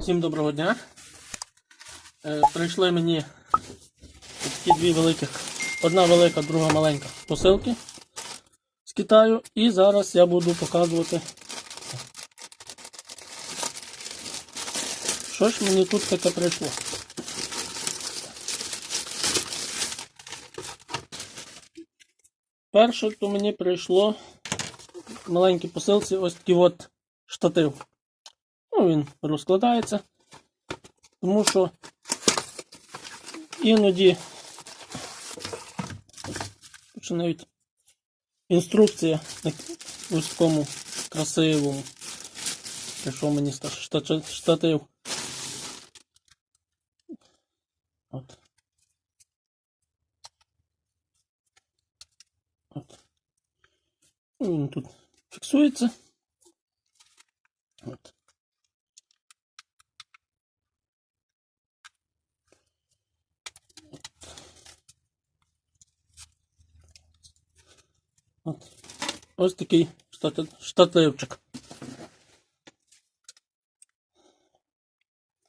Всім доброго дня. Е, прийшли мені такі дві великих, одна велика, друга маленька посилки з Китаю. І зараз я буду показувати, що ж мені тут таке прийшло. Перше, то мені прийшло в маленькій посилці ось такий от штатив. Ну, він розкладається, тому що іноді чи навіть інструкція ось такому красивому. Прийшов мені штатив. От. От. Ну, Він тут фіксується. От. От. Ось такий штати- штативчик.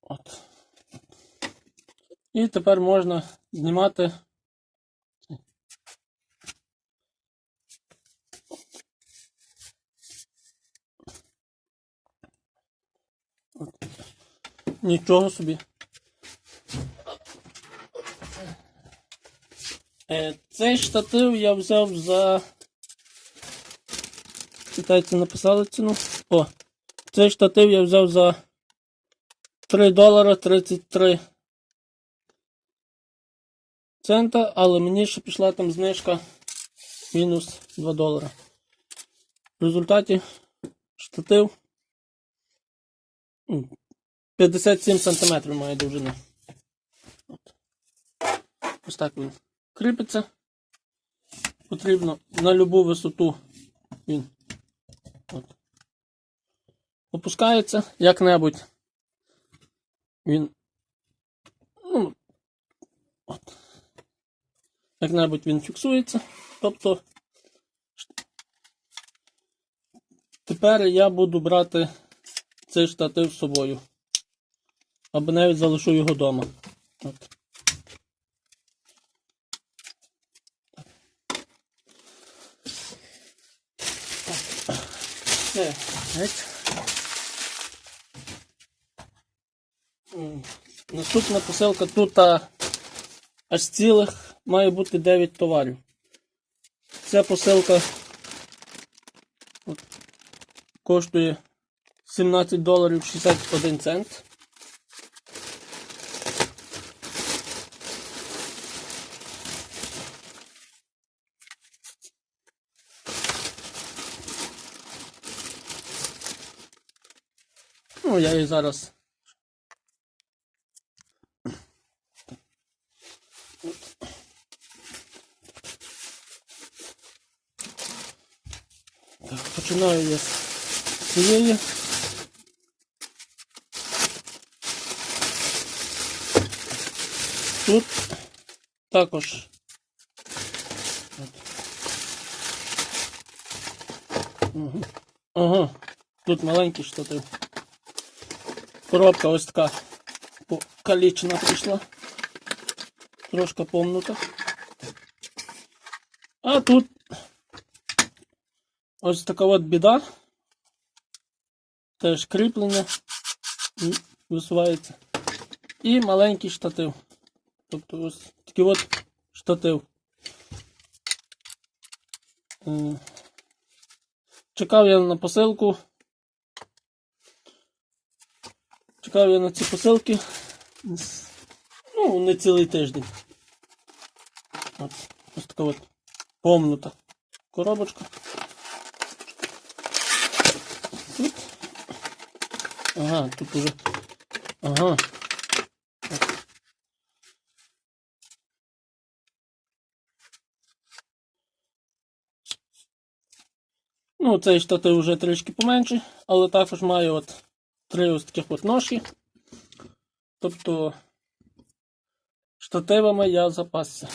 От. І тепер можна знімати. Нічого собі. Е, Цей штатив я взяв за. Китайці написали ціну. О, цей штатив я взяв за 3 долара 33 цента, але мені ще пішла там знижка мінус 2 долара. В результаті штатив 57 сантиметрів має довжину. Ось так він кріпиться. Потрібно на любу висоту він опускається як-небудь. Він ну, от, як-небудь він фіксується. Тобто тепер я буду брати цей штатив з собою. Або навіть залишу його вдома. От. Наступна посилка тут аж цілих має бути 9 товарів. Ця посилка от, коштує 17 доларів 61 цент. Ну, я її зараз. починаю я з цієї. Тут також. От. Угу. Ага, тут маленький штатив. Коробка ось така калічна прийшла. Трошки помнута. А тут ось така от біда. Теж кріплення висувається. І маленький штатив. Тобто ось такий от штатив. Е, Чекав я на посилку. Чекав я на ці посилки. Ну, не цілий тиждень. От, ось така от помнута коробочка. Ага, тут уже. Ага. Ну, цей штатив вже трішки поменший, але також має от три ось таких от ножки. Тобто штативами я запасся.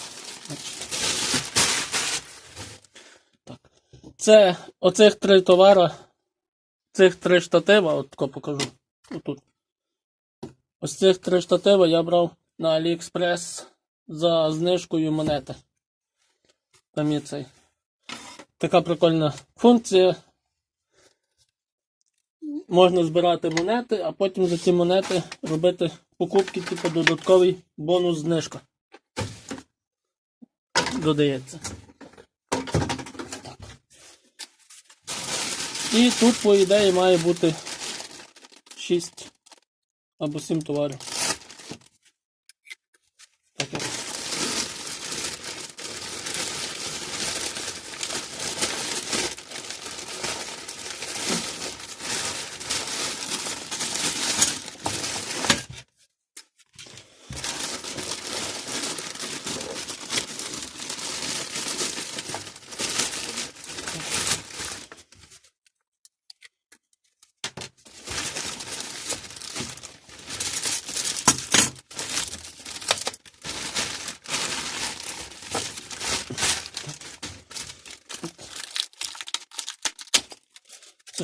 Так. Це оцих три товара, цих три штатива, от тако покажу. Отут. Ось цих три штативи я брав на AliExpress за знижкою монети. Там є цей. Така прикольна функція. Можна збирати монети, а потім за ці монети робити покупки, типу додатковий бонус знижка. Додається. Так. І тут, по ідеї, має бути 6 або 7 товарів.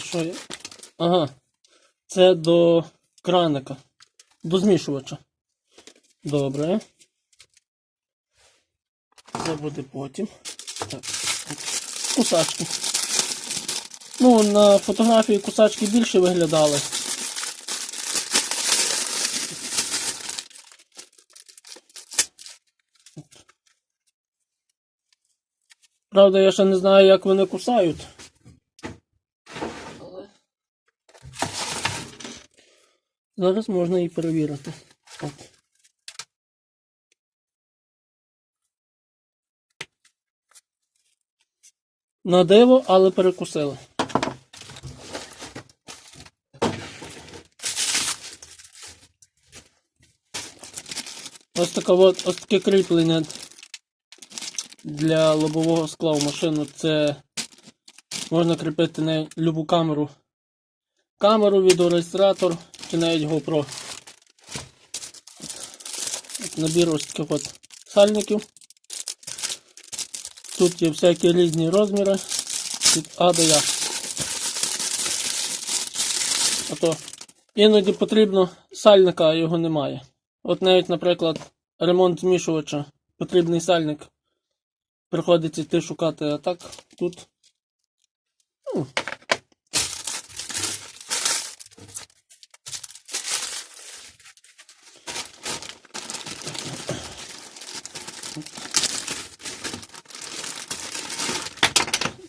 Що є? Ага. Це до краника. До змішувача. Добре. Це буде потім. Так. Кусачки. Ну, на фотографії кусачки більше виглядали. Правда, я ще не знаю, як вони кусають. Але Зараз можна і перевірити. От. На диво, але перекусили. Ось таке от, ось таке кріплення для лобового скла в машину. Це можна кріпити на любу камеру. Камеру, відеореєстратор чи навіть GoPro. Набір ось таких от сальників. Тут є всякі різні розміри від А до Я. А то іноді потрібно сальника, а його немає. От навіть, наприклад, ремонт змішувача, потрібний сальник. Приходиться йти шукати, а так тут. Ну,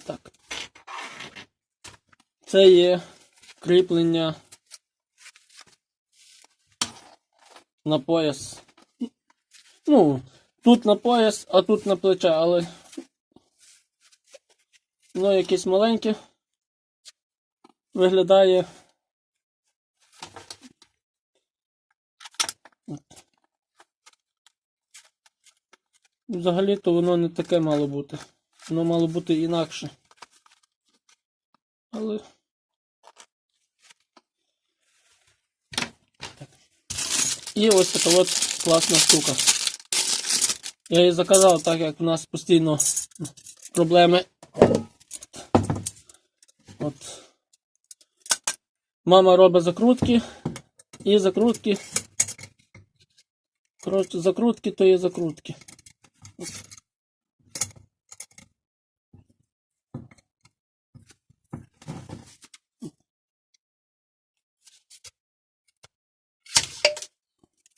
Так. Це є кріплення на пояс. Ну, тут на пояс, а тут на плече, але ну, якесь маленьке. Виглядає. Взагалі-то воно не таке мало бути. Воно мало бути інакше. Але. І ось така от класна штука. Я її заказав, так як у нас постійно проблеми. От. Мама робить закрутки і закрутки. Коротше, закрутки то є закрутки.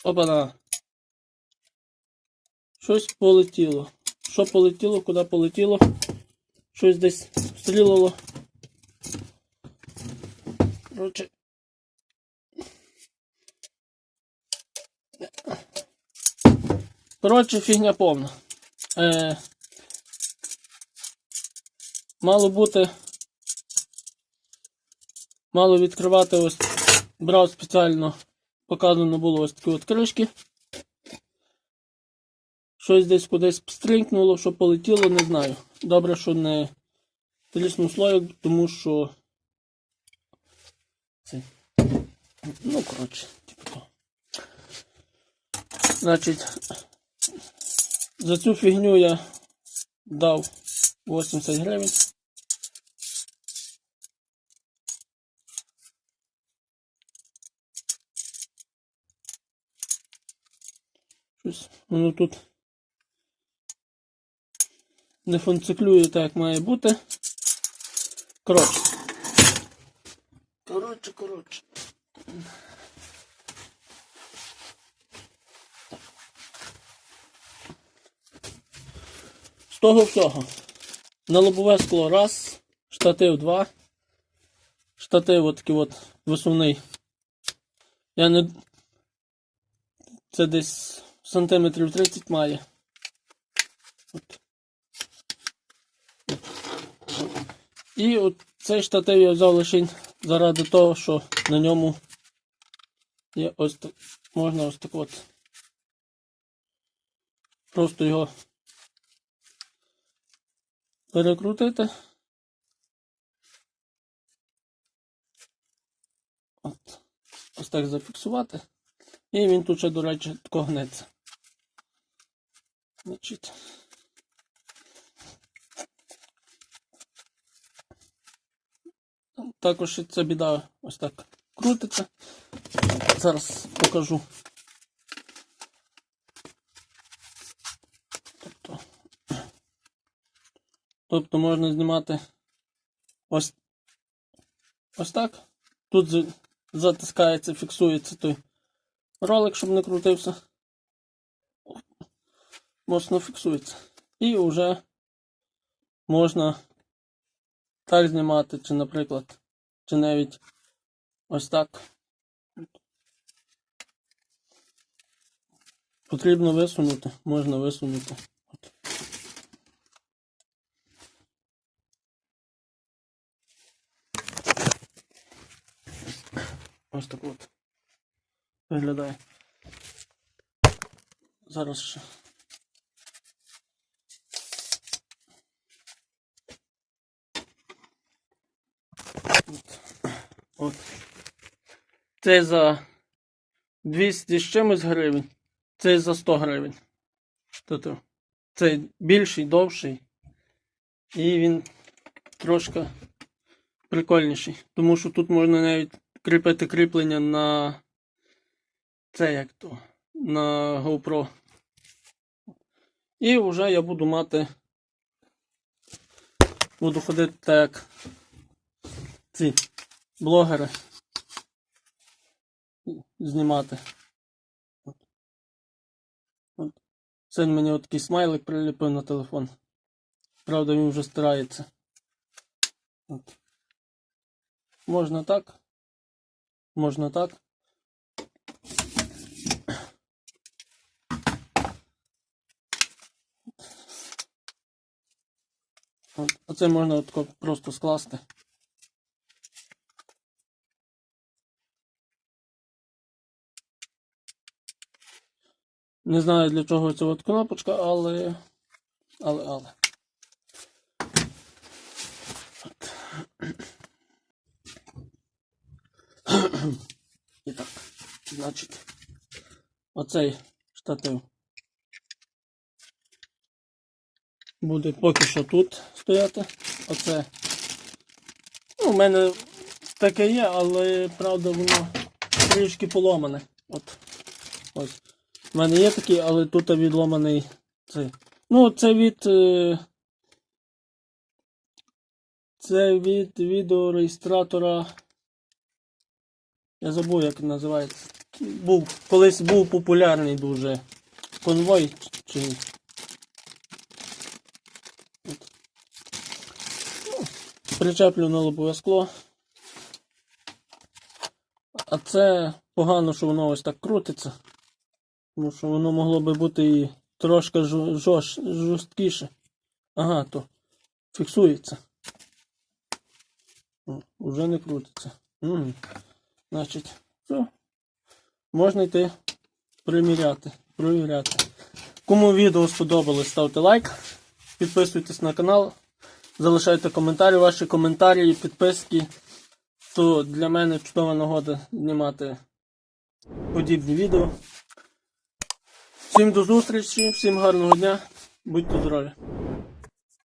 Опана. Щось полетіло. Що полетіло, куди полетіло? Щось десь стрілило. Коротше. Коротше, фігня повна. Е, мало бути. Мало відкривати ось. Брав спеціально. Показано було ось такі от кришки. Щось десь кудись стринькнуло, що полетіло, не знаю. Добре, що не тріснув слоїк, тому що. Це. Ну, коротше, типу того. Значить, за цю фігню я дав 80 гривень. Щось воно тут не функціонує так, як має бути. Коротше. Коротше, коротше. З того всього. На лобове скло раз, штатив два. Штатив от от висувний. Я не. Це десь сантиметрів 30 має. От. І от цей штатив я взяв лише заради того, що на ньому є ось так, можна ось так от. Просто його перекрутити. От. Ось так зафіксувати. І він тут ще, до речі, тако гнеться. Значить. Також ця біда ось так крутиться. Зараз покажу. Тобто, тобто можна знімати ось, ось так. Тут затискається, фіксується той ролик, щоб не крутився. Моцно фіксується. І вже можна так знімати, чи, наприклад, чи навіть ось так. Потрібно висунути, можна висунути. Ось так от. Виглядає. Зараз ще. От. От. Це за 200 з чимось гривень. Це за 100 гривень. Тобто цей більший, довший. І він трошки прикольніший. Тому що тут можна навіть кріпити кріплення на це як то. На GoPro. І вже я буду мати. Буду ходити так. Ці блогери. Знімати. От. Мені от такий смайлик приліпив на телефон. Правда, він вже старається. От. Можна так. Можна так. От. Оце можна от просто скласти. Не знаю для чого ця от кнопочка, але. Але, але. От. І так. Значить, оцей штатив буде поки що тут стояти. Оце. Ну, у мене таке є, але правда воно трішки поломане. От. Ось. У мене є такий, але тут відломаний цей. Ну, це від. е, Це від відеореєстратора. Я забув, як називається. Був, колись був популярний дуже конвой чи. Ну, Причеплю на лобове скло. А це погано, що воно ось так крутиться. Тому що воно могло би бути і трошки жо- жош, жорсткіше. Ага, то фіксується. О, Уже не крутиться. Угу. Значить, все. Можна йти приміряти, провіряти. Кому відео сподобалось, ставте лайк, підписуйтесь на канал, залишайте коментарі, ваші коментарі і підписки. То для мене чудова нагода знімати подібні відео. Всім до зустрічі, всім гарного дня, будьте здорові!